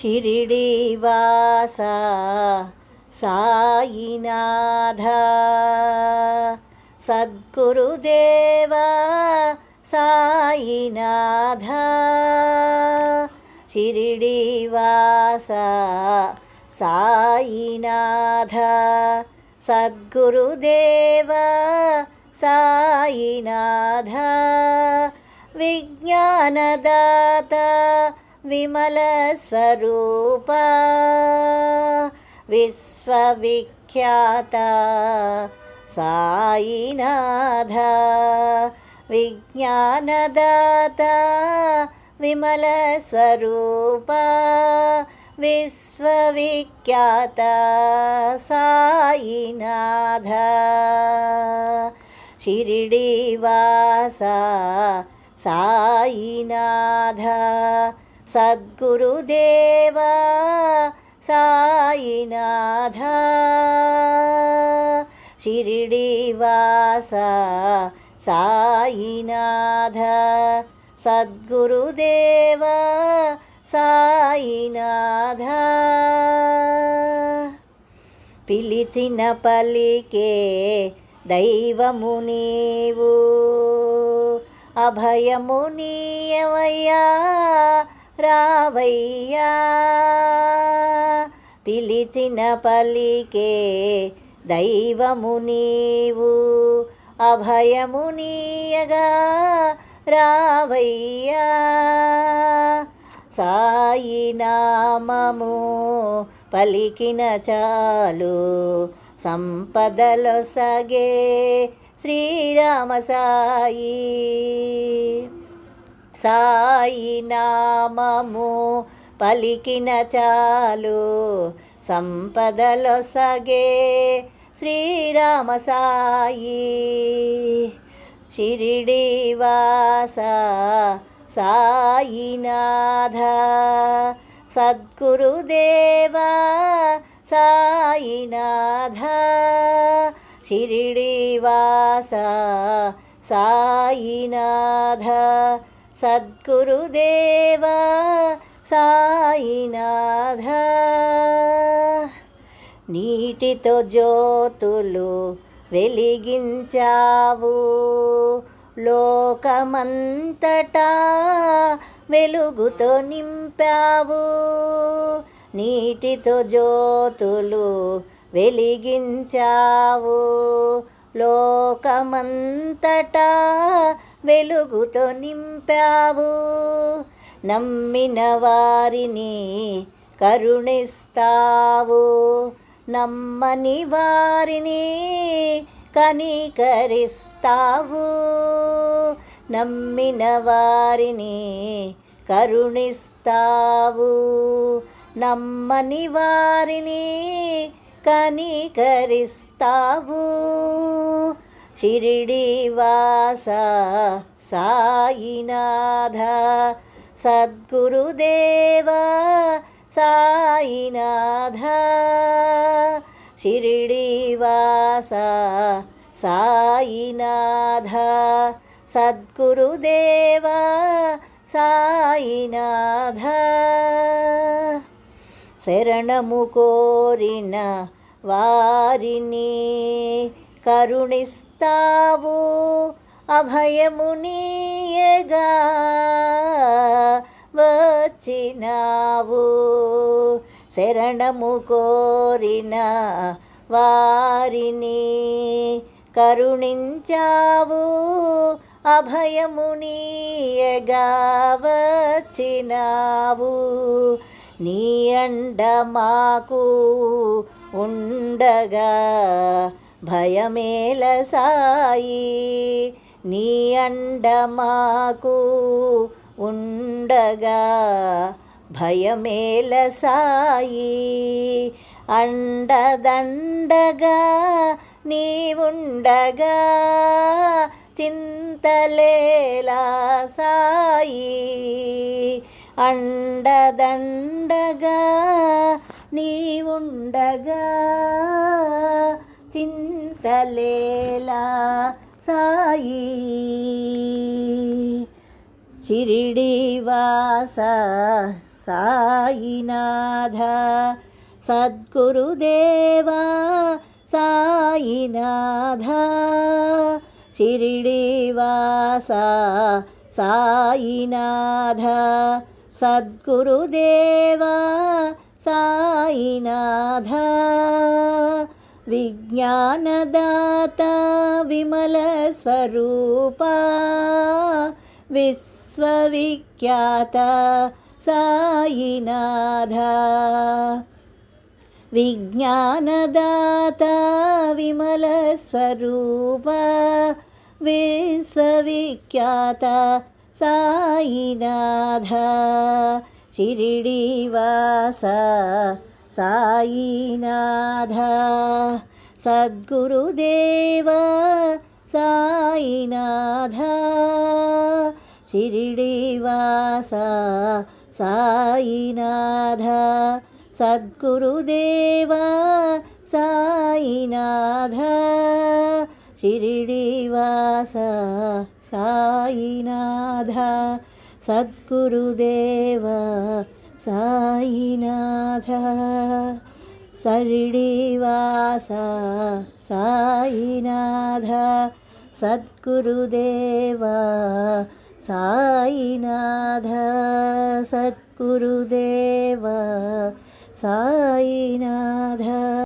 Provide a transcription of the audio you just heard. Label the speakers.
Speaker 1: शिरिडीवास सायिनाथ सद्गुरुदेव सायिनाथ शिरिडीवास सायिनाथ सद्गुरुदेव सायिनाथ विज्ञानदाता विमलस्वरूप विश्वविख्याता सायिनाथ विज्ञानदाता विमलस्वरूप विश्वविख्याता सायिनाथ शिरिडीवासा सायिनाथ सद्गुरुदेव सायिनाथ शिरिडीवास सायिनाथ सद्गुरुदेव సాయినాథ పిలిచిన పలికే దైవము నీవు అభయము నీయవయ్యా రావయ్యా. పిలిచిన పలికే దైవము నీవు అభయము నీయగా రావయ్యా. సాయి నామము పలికిన చాలు సంపదలు సగే శ్రీరామ సాయి సాయి నామము పలికిన చాలు సంపదలో సగే శ్రీరామ సాయి షిరిడీవాస సాయినాథ సద్గురుదేవ సాయినాథ షిరిడీవాస సాయినాథ సద్గురుదేవ సాయినాథ నీటితో జ్యోతులు వెలిగించావు లోకమంతటా వెలుగుతో నింపావు నీటితో జ్యోతులు వెలిగించావు. లోకమంతటా వెలుగుతో నింపావు. నమ్మిన వారిని కరుణిస్తావు. నమ్మని వారిని కనికరిస్తావు. నమ్మిన వారిని కరుణిస్తావు. నమ్మని వారిని కనికరిస్తావు. షిరిడీవాస సాయినాథ సద్గురుదేవ సాయినాథ. షిరిడీవాస సాయినాథ సద్గురుదేవ సాయినాథ. శరణము కోరిన వారిని కరుణిస్తావు అభయము వచ్చినావు. శరణము కోరిన వారిని కరుణించావు అభయము వచ్చినావు. నీ అండ మాకు ఉండగా భయమేల సాయి. నీ అండ మాకు ఉండగా భయమేల సాయి. అండదండగా నీవుండగా చింతలేలా సాయి. అండదండగా నీవుండగా చింతలేలా సాయి. షిరిడీవాస సాయినాథ సద్గురుదేవా సాయినాథ. షిరిడివాస సాయినాథ सद्गुरुदेवा सायिनाधा विज्ञानदाता विमलस्वरूपा विश्वविख्याता सायिनाधा विज्ञानदाता विमलस्वरूपा विश्वविख्याता సాయినాథ శిరిడివాస సాయినాథ. సద్గురుదేవ సాయినాథ శిరిడివాస సాయినాథ. సద్గురుదేవ సాయినాథ షిరిడివాస సాయినాథ సద్గురుదేవ సాయినాథ. షిరిడివాస సాయినాథ సద్గురుదేవ సాయినాథ. సద్గురుదేవ సాయినాథ.